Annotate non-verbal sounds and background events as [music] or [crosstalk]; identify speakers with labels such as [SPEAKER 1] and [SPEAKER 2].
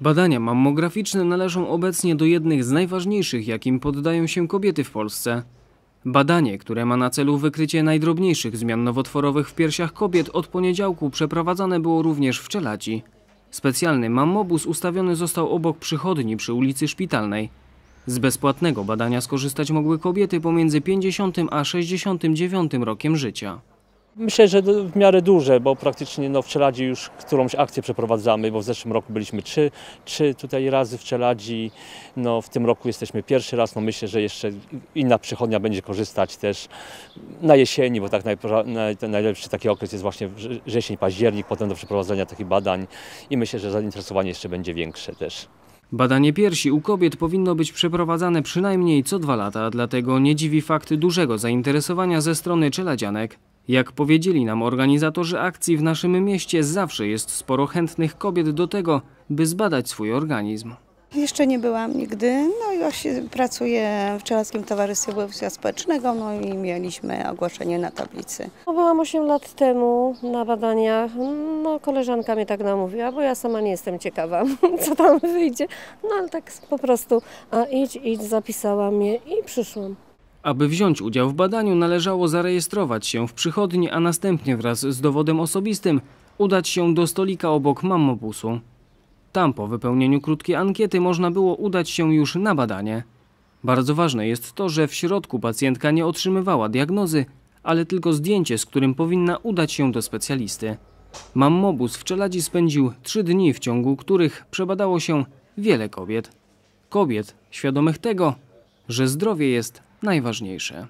[SPEAKER 1] Badania mammograficzne należą obecnie do jednych z najważniejszych, jakim poddają się kobiety w Polsce. Badanie, które ma na celu wykrycie najdrobniejszych zmian nowotworowych w piersiach kobiet od poniedziałku przeprowadzane było również w Czeladzi. Specjalny mammobus ustawiony został obok przychodni przy ulicy Szpitalnej. Z bezpłatnego badania skorzystać mogły kobiety pomiędzy 50 a 69 rokiem życia.
[SPEAKER 2] Myślę, że w miarę duże, bo praktycznie no, w Czeladzi już którąś akcję przeprowadzamy, bo w zeszłym roku byliśmy trzy, trzy tutaj razy w Czeladzi. No, w tym roku jesteśmy pierwszy raz. No, myślę, że jeszcze inna przychodnia będzie korzystać też na jesieni, bo tak najlepszy taki okres jest właśnie wrze- wrzesień, październik, potem do przeprowadzenia takich badań i myślę, że zainteresowanie jeszcze będzie większe też.
[SPEAKER 1] Badanie piersi u kobiet powinno być przeprowadzane przynajmniej co dwa lata, dlatego nie dziwi fakt dużego zainteresowania ze strony czeladzianek. Jak powiedzieli nam organizatorzy akcji, w naszym mieście zawsze jest sporo chętnych kobiet do tego, by zbadać swój organizm.
[SPEAKER 3] Jeszcze nie byłam nigdy. No i właśnie pracuję w Czelaskim Towarzystwie Województwa Społecznego, no i mieliśmy ogłoszenie na tablicy.
[SPEAKER 4] No, Byłam 8 lat temu na badaniach. No, koleżanka mnie tak namówiła, bo ja sama nie jestem ciekawa, [laughs] co tam wyjdzie. No ale tak po prostu, a idź, idź, zapisała mnie i przyszłam.
[SPEAKER 1] Aby wziąć udział w badaniu, należało zarejestrować się w przychodni, a następnie wraz z dowodem osobistym udać się do stolika obok mammobusu. Tam po wypełnieniu krótkiej ankiety można było udać się już na badanie. Bardzo ważne jest to, że w środku pacjentka nie otrzymywała diagnozy, ale tylko zdjęcie, z którym powinna udać się do specjalisty. Mammobus w Czeladzi spędził trzy dni, w ciągu których przebadało się wiele kobiet. Kobiet świadomych tego, że zdrowie jest najważniejsze.